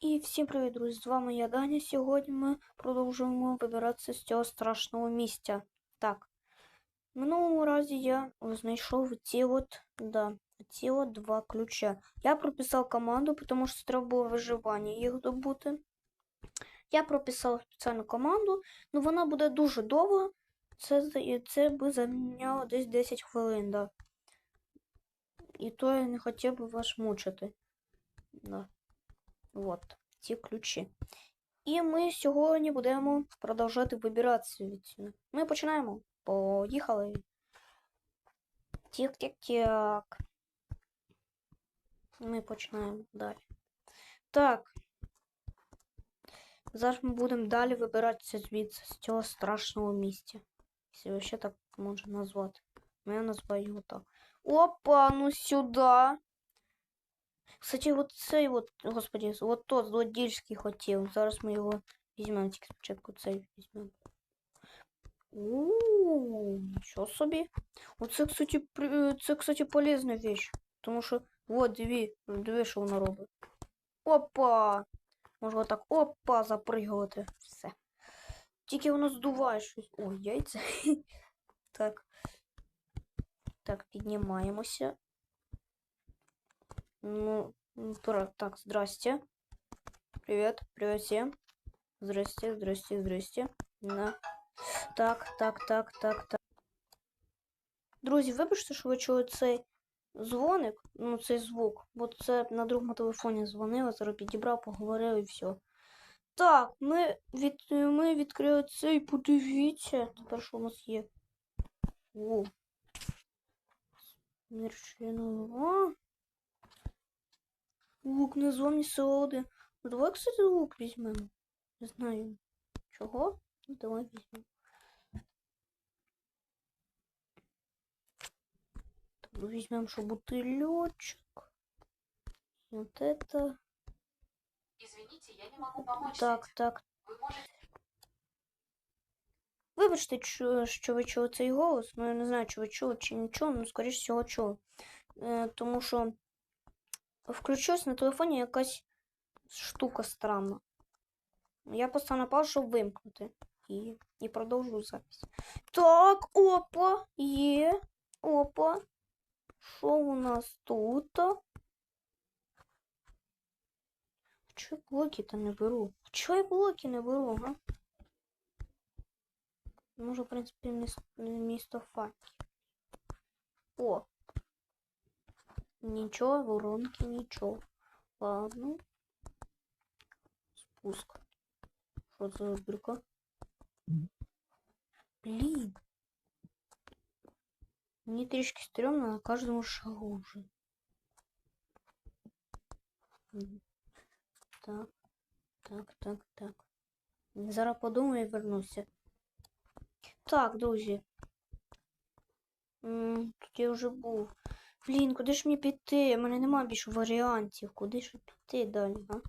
І всім привіт, друзі! З вами я Даня. Сьогодні ми продовжуємо вибиратися з цього страшного місця. Так. В минулому разі я знайшов ці от, да, ці от два ключа. Я прописав команду, тому що треба було виживання їх добути. Я прописав спеціальну команду, ну вона буде дуже довго. Це, це би зайняло десь 10 хвилин, да. І то я не хотів би вас мучити. Да. От, ці ключі. І ми сьогодні будемо продовжувати вибиратися від Ми починаємо. Поїхали. Тік-тік-тік. Ми починаємо далі. Так. Зараз ми будемо далі вибиратися звідси, з цього страшного місця. Якщо ще так можна назвати. Я називаю його так. Опа, ну сюди. Кстати, вот цей вот, господи, вот тот Злодільський хотів. Зараз ми його візьмемо, тільки спочатку цей візьмемо. Ууу, нічого собі. Оце, кстати, це, кстати, полезна вещь. Тому що, вот, диві, диви, що вона робить. Опа! Можна так опа запригувати. Все. Тільки воно здуває щось. Ой, яйця. Так. Так, піднімаємося. Ну, так, здрасте. Привет, привет всем. Здрасте, здрасте, здрасте. На. Так, так, так, так, так. Друзі, вибачте, що ви чули цей дзвоник, ну цей звук, бо це на другому телефоні дзвонила, зараз підібрав, поговорив і все. Так, ми, від, ми відкрили цей, подивіться. Тепер що у нас є? О. Смірчинова. Лук на зоні селоди. Ну, давай, кстати, лук візьмемо. Не знаю. Чого? Ну, давай візьмемо. Так, візьмемо, що бутильочок. І от это. Извините, я не могу помочь. Так, с так. этим. Вы можете... Вибачте, що, що ви чули цей голос. Ну, я не знаю, чи ви чули, чи нічого, ну, скоріш всього, чули. Е, тому що включилась на телефоні якась штука странна. Я поставив на паузу, щоб вимкнути. І, і продовжую запись. Так, опа, є. Опа. Що у нас тут? Чого я блоки-то не беру? Чого я блоки не беру, га? Може, в принципі, міс- місто факів. О. Нічого, воронки, нічого. Ладно. Спуск. Що це за дырка? Блін. Мені трішки стрьомно на кожному шагу вже. Мгм. Так. Так, так, так. Зараз подумаю і вернуся. Так, друзі. М, Тут я вже був. Блін, куди ж мені піти? У мене немає більше варіантів. Куди ж піти далі, а?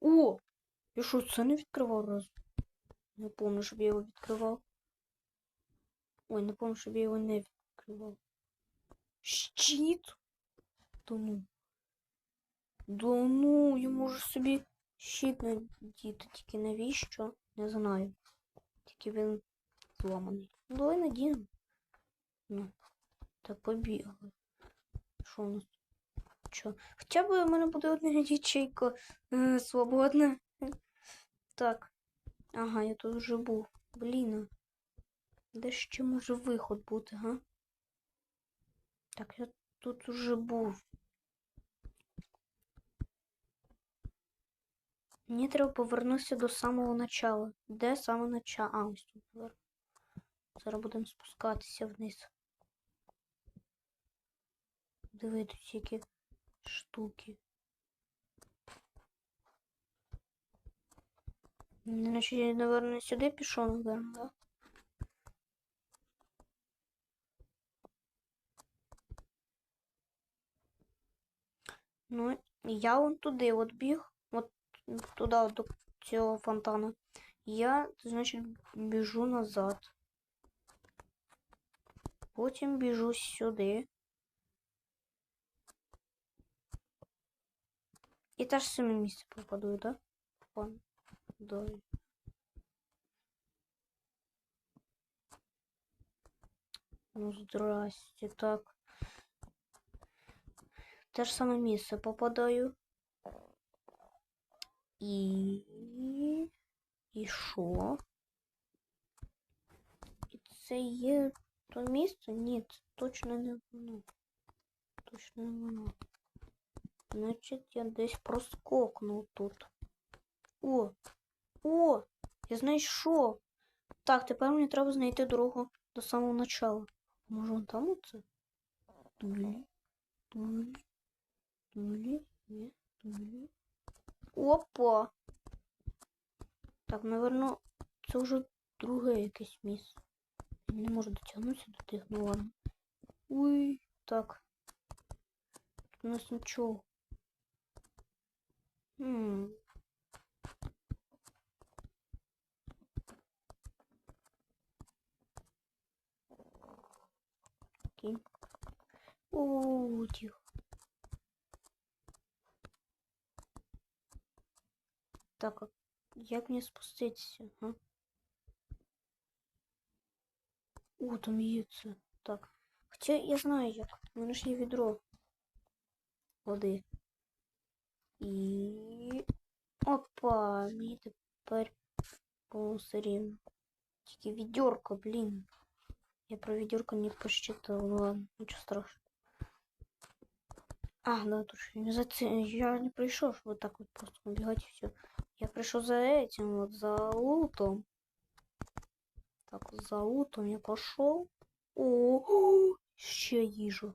О! Я що, це не відкривав раз? Не помню, щоб я його відкривав. Ой, не помню, щоб я його не відкривав. Щит? Да ну. Да ну, я можу собі щит надіти, тільки навіщо? Не знаю. Тільки він зламаний. Ну, давай надінемо. Ну, та побігли. Що у нас? Що? Хоча б у мене буде одна ячейка е, свободна. Так. Ага, я тут вже був. Блін. Де ще може виход бути, га? Так, я тут уже був. Мені треба повернутися до самого начала. Де саме начало? А, ось тут. наверно. Зараз будемо спускатися вниз. Диви тут які штуки. Значить, я, наверное, сюди пішов, наверное, да? Ну, я вон туди от біг, от туди, от до цього фонтану. Я, значить, біжу назад. Потім біжу сюди. І теж саме місце попаду, да? Попадаю. Ну, здрасте, так. Те ж саме місце попадаю. І. І що? І це є то? Ні, це точно не воно. Точно не воно. Значить, я десь проскокнув тут. О! О! Я знайшов! Так, тепер мені треба знайти дорогу до самого начала. Може вон там оце? Тулі, тулі, тулі, ні, тулі. Опа! Так, наверно, це вже друге якесь місце. Я не можу дотягнутися до тих, ну ладно. Ой, так. Тут у нас нічого. Хм. Окей. О, тихо. Так, а як мені спуститися? А? О, там це. Так. Хоча я знаю як. У мене ж є відро. Опа! Мені тепер по все рівно. Тільки відьорко, блін. Я про ведерко не посчитал, ну ладно, ничего страшного. А, да, тут не за ц- Я не пришел, вот так вот просто убегать и все. Я пришел за этим вот, за лутом. Так, за лутом я пошел. О, ще їжу.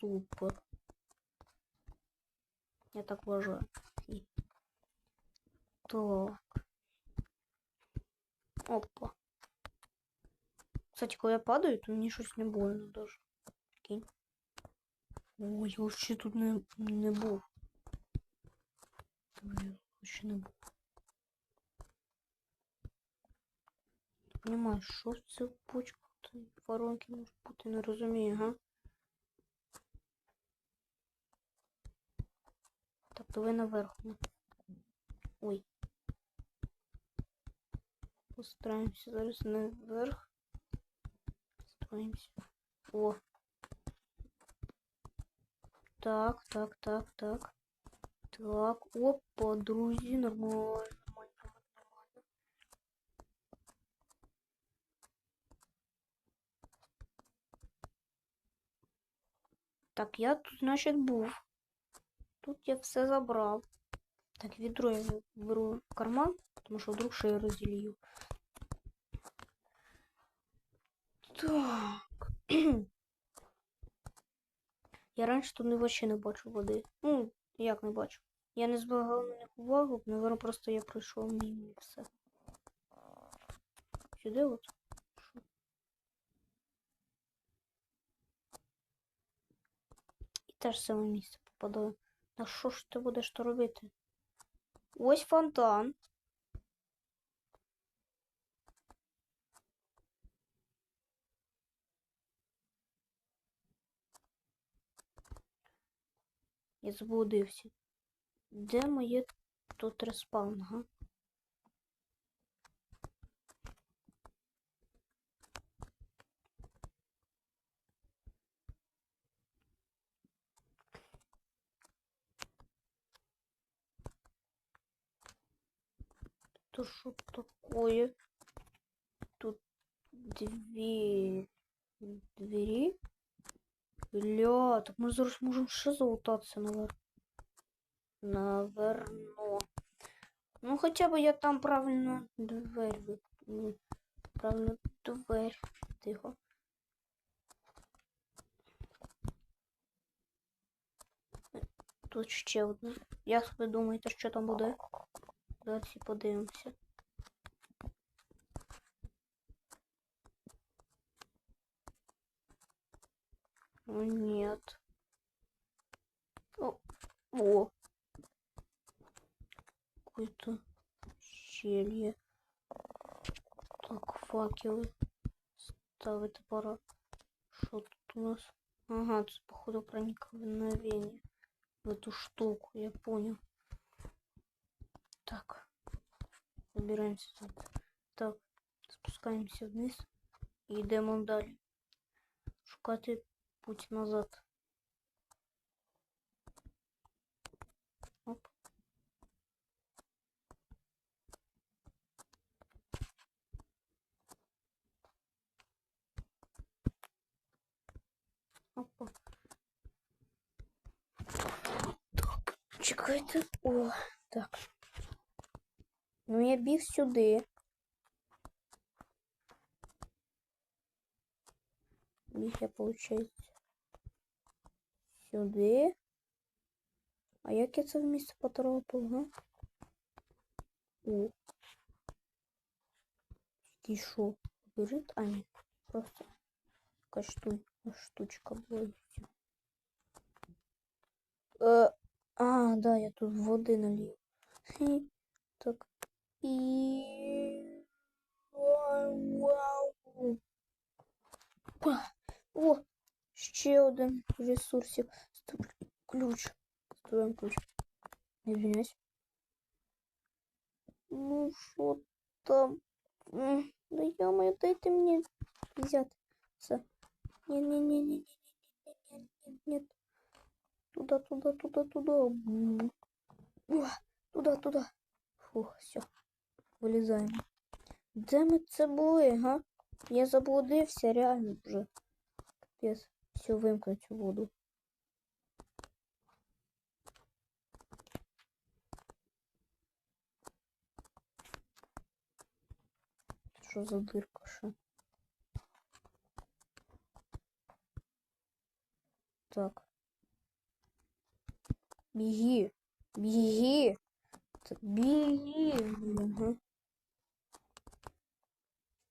Супер. Я так вважаю. І- Так. Опа. Кстати, коли я падаю, то мені щось не больно даже. Прикинь. Ой, я вообще тут не, не був. Блін, вообще не був. Не понимаю, що це в воронки можуть бути, не розумію, га? Так, давай наверх. ну. Ой. Постараємося зараз наверх. Строимся. О. Так, так, так, так. Так, опа, друзі, нормально, Так, я тут, значить, був. Тут я все забрав. Так, відро я беру в карман, тому що вдруг ще я розділію. Так. Я раніше тут не вообще не бачу води. Ну, як не бачу. Я не збагав на них увагу, наверное, просто я пройшов мимо і все. Сюди от. Теж саме місце попадаю. На що ж ти будеш то робити? Ось фонтан. Я заблудився. Де моє тут респаун, га? То что такое? Тут две двери. Бля, так ми зараз можемо ще залутатися наверх. Наверно. Ну, хоча б я там правильно дверь ви- Правильно дверь. Тихо. Тут ще одна. Як ви думаєте, що там буде? Давайте подивимося. Ну, нет. О, о. Какое-то щелье. Так, факелы. Ставить пора. Что тут у нас? Ага, тут, походу, проникновение в эту штуку, я понял. Так Забираємося тут. Так, спускаємося вниз і йдемо далі. Шукати путь назад. Оп. Опа. Так, чекайте. О, так. Ну, я біг сюди. Біг я, виходить, сюди. А як я це в місце потрапив, га? О. І що? Лежить? А, ні. Просто якась шту... штучка була. Е, а, да, я тут води налив. И... О, ще один ресурсик. Ключ. Строим ключ. Извиняюсь. Ну, что там? Да ё-моё, дайте мне взяться. Не-не-не-не-не-не-не-не-не. Нет. Туда-туда-туда-туда. Туда-туда. Фух, все. Вилізаємо. Де ми це були, га? Я заблудився, реально вже. Капець. Все, вимкну воду. Що за дирка ще? Так. Біги. Біги. Так, біги. Ага.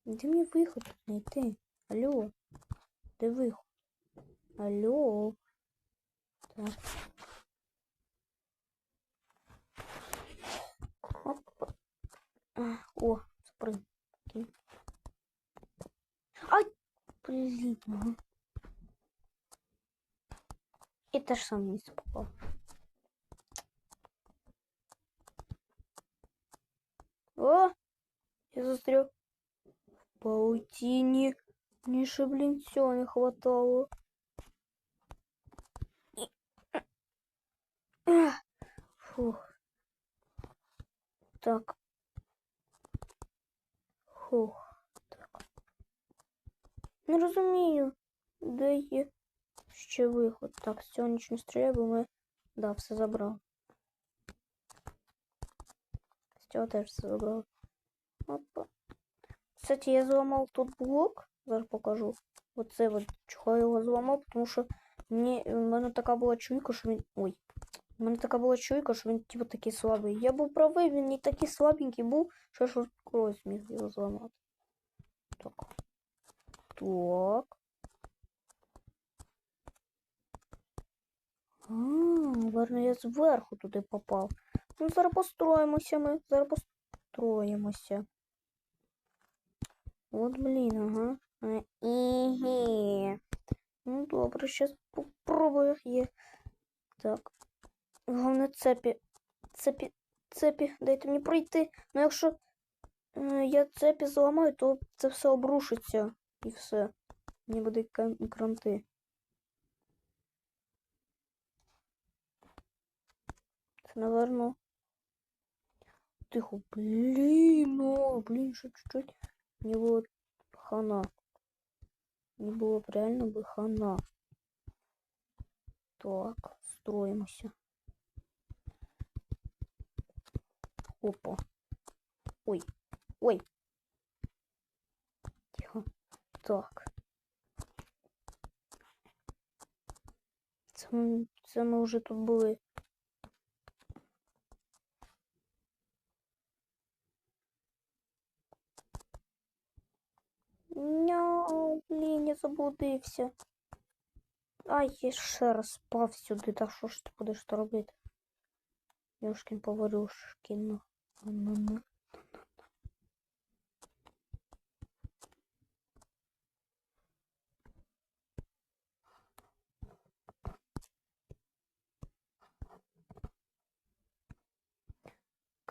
Де мені виход тут знайти? Алло. Де виход? Алло. Так. А, о, спрыг. Ай! Блин. Те же самое место попал. О! Я застрял. паутине мне шаблинтёна хватало. Фух. Так. Фух. Так. Не разумею. Да де с чего выход? Так, сьогоднішню стрілу ми... Да, все забрав. Все теж все забрав. Опа. Кстати, я зламав тут блок. Зараз покажу. Оце от чого я його зламав, тому що мені, в мене така була чуйка, що він. Ой. У мене така була чуйка, що він типу такий слабий. Я був правий, він не такий слабенький був, що ж когось зміг його зламати. Так. Так. А, верно, я зверху туди попав. Ну, зараз построїмося ми. Зараз построїмося. От, блін, ага. Іге. Ну, добре, щас попробую. Є. Так. Головне цепі. Цепі. Цепі. Дайте мені пройти. Ну, якщо е, я цепі зламаю, то це все обрушиться. І все. Буде кан- кранти. Це, наверно. Тихо. Блін, ну, блін, ще чуть-чуть. Мені було б хана. Мені було б реально би хана. Так, строїмося. Опа. Ой. Ой. Тихо. Так. Це, м- це ми вже тут були. заблудився. Ай, я ще раз спав сюди. Та що ж ти будеш то робити? Йошкін поварюшкін. ну, Ну-ну-ну.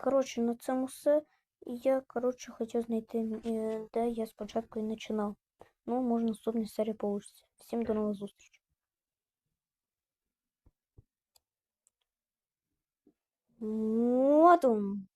коротше, на цьому все. Я, коротше, хотів знайти, е, де я спочатку і починав. Ну, може, наступній серії вийде. Всім до нових зустрічей. Вот он.